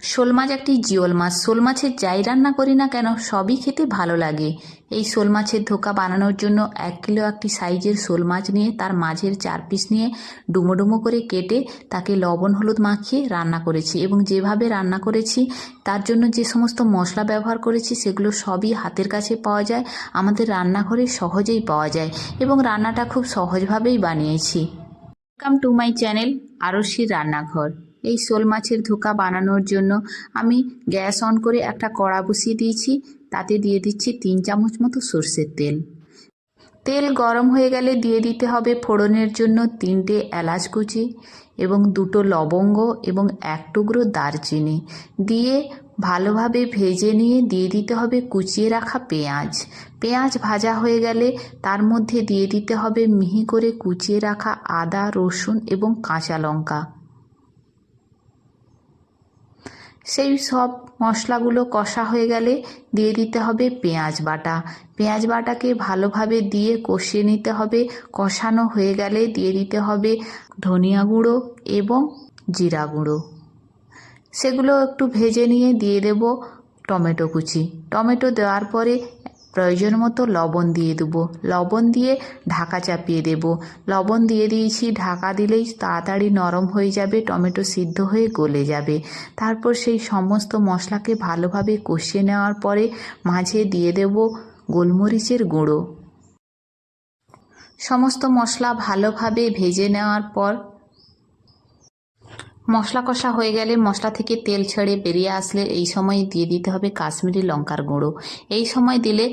শোল মাছ একটি জিওল মাছ। শোল মাছের যাই রান্না করি না কেন, সবই খেতে ভালো লাগে। এই শোল মাছের ধোকা বানানোর জন্য এক কিলো একটি সাইজের শোল মাছ নিয়ে, তার মাঝের চার পিস নিয়ে ডুমো ডুমো করে কেটে, তাকে লবণ হলুদ মাখিয়ে রান্না করেছি এবং যেভাবে রান্না করেছি, তার জন্য যে সমস্ত মশলা ব্যবহার করেছি, সেগুলো সবই হাতের কাছে পাওয়া যায়, আমাদের রান্নাঘরে সহজেই পাওয়া যায় এবং রান্নাটা খুব সহজভাবেই বানিয়েছি। ওয়েলকাম টু মাই চ্যানেল আরশির রান্নাঘর। এই শোল মাছের ধোকা বানানোর জন্য আমি গ্যাস অন করে একটা কড়া বসিয়ে দিয়েছি। তাতে দিয়ে দিচ্ছি তিন চামচ মতো সর্ষের তেল। তেল গরম হয়ে গেলে দিয়ে দিতে হবে ফোড়নের জন্য তিনটে এলাচ কুচি এবং দুটো লবঙ্গ এবং এক টুকরো দারচিনি। দিয়ে ভালোভাবে ভেজে নিয়ে দিয়ে দিতে হবে কুচিয়ে রাখা পেঁয়াজ। পেঁয়াজ ভাজা হয়ে গেলে তার মধ্যে দিয়ে দিতে হবে মিহি করে কুচিয়ে রাখা আদা, রসুন এবং কাঁচা লঙ্কা। সেই সব মশলাগুলো কষা হয়ে গেলে দিয়ে দিতে হবে পেঁয়াজ বাটা। পেঁয়াজ বাটাকে ভালোভাবে দিয়ে কষিয়ে নিতে হবে। কষানো হয়ে গেলে দিয়ে দিতে হবে ধনিয়া গুঁড়ো এবং জিরা গুঁড়ো। সেগুলো একটু ভেজে নিয়ে দিয়ে দেব টমেটো কুচি। টমেটো দেওয়ার পরে প্রয়োজন মতো লবণ দিয়ে দেবো। লবণ দিয়ে ঢাকা চাপিয়ে দেব। লবণ দিয়ে দিয়েছি, ঢাকা দিলেই তাড়াতাড়ি নরম হয়ে যাবে, টমেটো সিদ্ধ হয়ে গলে যাবে। তারপর সেই সমস্ত মশলাকে ভালোভাবে কষিয়ে নেওয়ার পরে মাঝে দিয়ে দেব গোলমরিচের গুঁড়ো। সমস্ত মশলা ভালোভাবে ভেজে নেওয়ার পর মশলা কষা হয়ে গেলে মশলা থেকে তেল ছেড়ে বেরিয়ে আসলে এই সময় দিয়ে দিতে হবে কাশ্মীরি লঙ্কার গুঁড়ো। এই সময় দিলে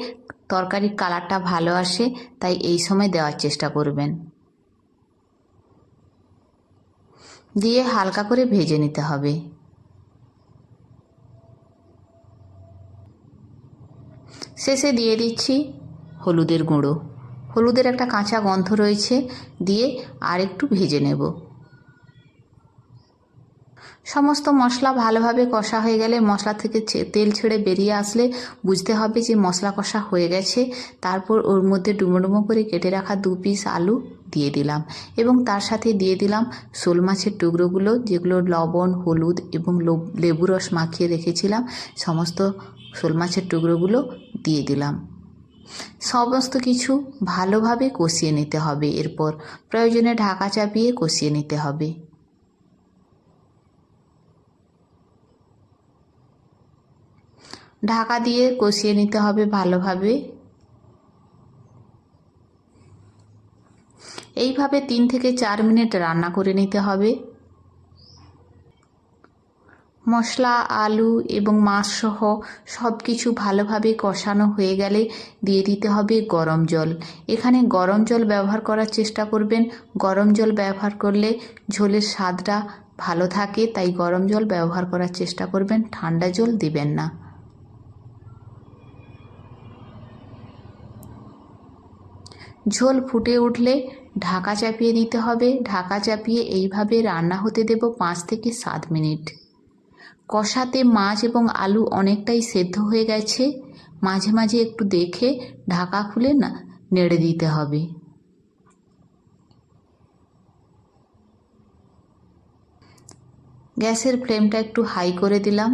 তরকারির কালারটা ভালো আসে, তাই এই সময় দেওয়ার চেষ্টা করবেন। দিয়ে হালকা করে ভেজে নিতে হবে। শেষে দিয়ে দিচ্ছি হলুদের গুঁড়ো। হলুদের একটা কাঁচা গন্ধ রয়েছে, দিয়ে আর একটু ভেজে নেব। সমস্ত মশলা ভালোভাবে কষা হয়ে গেলে মশলা থেকে তেল ছেড়ে বেরিয়ে আসলে বুঝতে হবে যে মশলা কষা হয়ে গেছে। তারপর ওর মধ্যে ডুমো ডুমো করে কেটে রাখা দু পিস আলু দিয়ে দিলাম এবং তার সাথে দিয়ে দিলাম শোল মাছের টুকরোগুলো যেগুলো লবণ, হলুদ এবং লেবু রস মাখিয়ে রেখেছিলাম। সমস্ত শোল মাছের টুকরোগুলো দিয়ে দিলাম। সমস্ত কিছু ভালোভাবে কষিয়ে নিতে হবে। এরপর প্রয়োজনে ঢাকা চাপিয়ে কষিয়ে নিতে হবে। ঢাকা দিয়ে কষিয়ে নিতে হবে ভালোভাবে। এইভাবে তিন থেকে চার মিনিট রান্না করে নিতে হবে। মশলা, আলু এবং মাছ সহ সব কিছু ভালোভাবে কষানো হয়ে গেলে দিয়ে দিতে হবে গরম জল। এখানে গরম জল ব্যবহার করার চেষ্টা করবেন। গরম জল ব্যবহার করলে ঝোলের স্বাদটা ভালো থাকে, তাই গরম জল ব্যবহার করার চেষ্টা করবেন। ঠান্ডা জল দিবেন না। ঝোল ফুটে উঠলে ঢাকা চাপিয়ে দিতে হবে। ঢাকা চাপিয়ে এইভাবে রান্না হতে দেব পাঁচ থেকে সাত মিনিট। কষাতে মাছ এবং আলু অনেকটাই সেদ্ধ হয়ে গেছে। মাঝে মাঝে একটু দেখে ঢাকা খুলে না, নেড়ে দিতে হবে। গ্যাসের ফ্লেমটা একটু হাই করে দিলাম।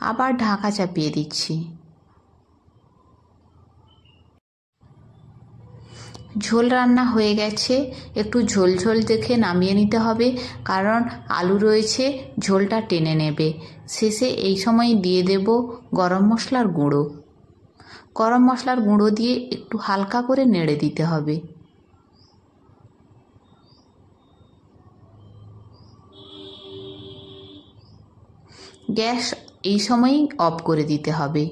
আবার ঢাকা চাপিয়ে দিচ্ছি। ঝোল রান্না হয়ে গেছে। একটু ঝোল ঝোল দেখে নামিয়ে নিতে হবে, কারণ আলু রয়েছে, ঝোলটা টেনে নেবে। শেষে এই সময় দিয়ে দেব গরম মশলার গুঁড়ো। গরম মশলার গুঁড়ো দিয়ে একটু হালকা করে নেড়ে দিতে হবে। গ্যাস এই সময়ই অফ করে দিতে হবে।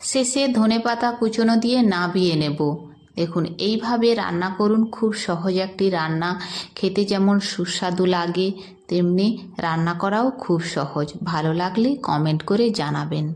শেষে ধনে পাতা কুচনো দিয়ে নাবিয়ে নেব। দেখুন, এইভাবে রান্না করুন। খুব সহজ একটি রান্না। খেতে যেমন সুস্বাদু লাগে, তেমনি রান্না করাও খুব সহজ। ভালো লাগলে কমেন্ট করে জানাবেন।